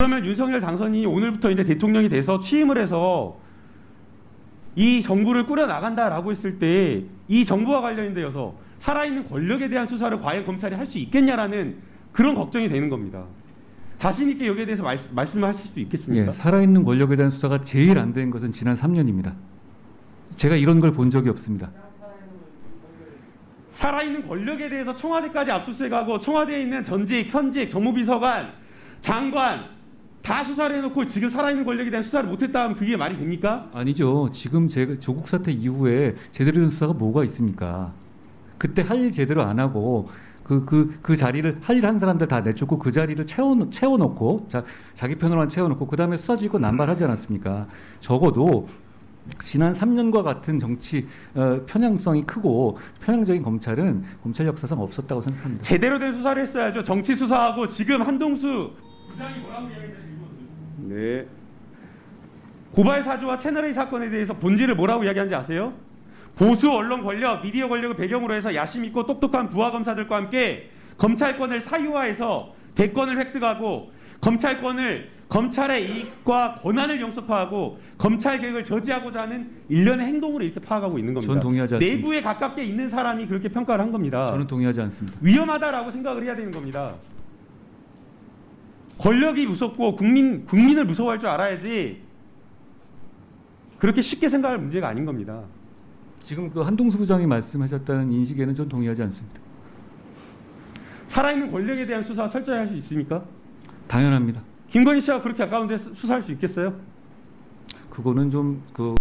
그러면 윤석열 당선인이 오늘부터 이제 대통령이 돼서 취임을 해서 이 정부를 꾸려 나간다라고 했을 때 이 정부와 관련되어서 살아있는 권력에 대한 수사를 과연 검찰이 할 수 있겠냐라는 그런 걱정이 되는 겁니다. 자신 있게 여기에 대해서 말, 말씀을 하실 수 있겠습니까? 예, 살아있는 권력에 대한 수사가 제일 안 된 것은 지난 3년입니다. 제가 이런 걸 본 적이 없습니다. 살아있는 권력에 대해서 청와대까지 압수수색하고 청와대에 있는 전직, 현직, 정무비서관, 장관 다 수사를 해놓고 지금 살아있는 권력에 대한 수사를 못했다 하면 그게 말이 됩니까? 아니죠. 지금 제가 조국 사태 이후에 제대로 된 수사가 뭐가 있습니까? 그때 할 일 제대로 안 하고 그 그 그 자리를 할 일 한 사람들 다 내쫓고 그 자리를 채워 채워놓고 자, 자기 편으로만 채워놓고 그 다음에 수사지고 남발하지 않았습니까? 적어도 지난 3년과 같은 정치 어, 편향성이 크고 편향적인 검찰은 검찰 역사상 없었다고 생각합니다. 제대로 된 수사를 했어야죠. 정치 수사하고 지금 한동수 부장이 뭐라고 이야기했는지 네. 고발 사주와 채널A 사건에 대해서 본질을 뭐라고 이야기하는지 아세요? 보수 언론 권력, 미디어 권력을 배경으로 해서 야심 있고 똑똑한 부하 검사들과 함께 검찰권을 사유화해서 대권을 획득하고 검찰권을 검찰의 이익과 권한을 영속화하고 검찰 개혁을 저지하고자 하는 일련의 행동으로 이렇게 파악하고 있는 겁니다. 전 동의하지 않습니다. 내부에 가깝게 있는 사람이 그렇게 평가를 한 겁니다. 저는 동의하지 않습니다. 위험하다라고 생각을 해야 되는 겁니다. 권력이 무섭고 국민 국민을 무서워할 줄 알아야지 그렇게 쉽게 생각할 문제가 아닌 겁니다. 지금 그 한동수 부장이 말씀하셨다는 인식에는 전 동의하지 않습니다. 살아있는 권력에 대한 수사 철저히 할 수 있습니까? 당연합니다. 김건희 씨가 그렇게 가까운데 수- 수사할 수 있겠어요? 그거는 좀그